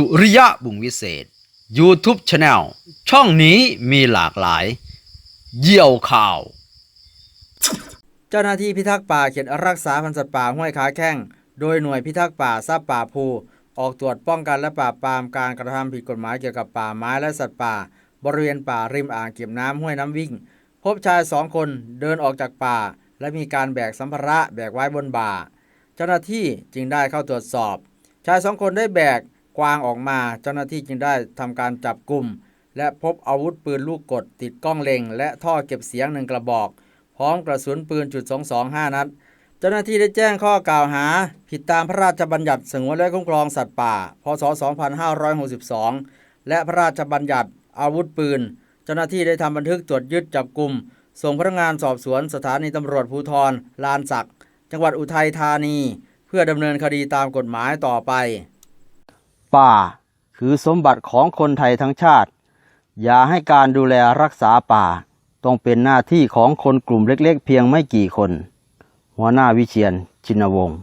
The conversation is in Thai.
สุริยะบุงวิเศษ YouTube Channel ช่องนี้มีหลากหลาย เยี่ยวข่าว เจ้าหน้าที่พิทักษ์ป่าเขตรักษาพันธุ์สัตว์ป่าห้วยขาแข้ง โดยหน่วยพิทักษ์ป่าทรัพย์ป่าภู ออกตรวจป้องกันและปราบปรามการกระทำผิดกฎหมายเกี่ยวกับป่าไม้และสัตว์ป่า บริเวณป่าริมอ่างเก็บน้ำห้วยน้ำวิ่ง พบชายสองคนเดินออกจากป่า และมีการแบกสัมภาระแบกไว้บนบ่า เจ้าหน้าที่จึงได้เข้าตรวจสอบ ชายสองคนได้แบก กวางออกมา เจ้าหน้าที่จึงได้ทำการจับกลุ่ม และพบอาวุธปืนลูกกดติดกล้องเล็ง และท่อเก็บเสียงหนึ่งกระบอก พร้อมกระสุนปืนจุด225 นัด เจ้าหน้าที่ได้แจ้งข้อกล่าวหา ผิดตามพระราชบัญญัติสงวนและคุ้มครองสัตว์ป่า พศ 2562 และพระราชบัญญัติอาวุธปืน เจ้าหน้าที่ได้ทำบันทึกตรวจยึดจับกลุ่ม ส่งพนักงานสอบสวนสถานีตำรวจภูธรลานสักจังหวัดอุทัยธานี เพื่อดำเนินคดีตามกฎหมายต่อไป ป่า คือสมบัติของคนไทยทั้งชาติ อย่าให้การดูแลรักษาป่า ต้องเป็นหน้าที่ของคนกลุ่มเล็กๆ เพียงไม่กี่คน หัวหน้าวิเชียนชินวงศ์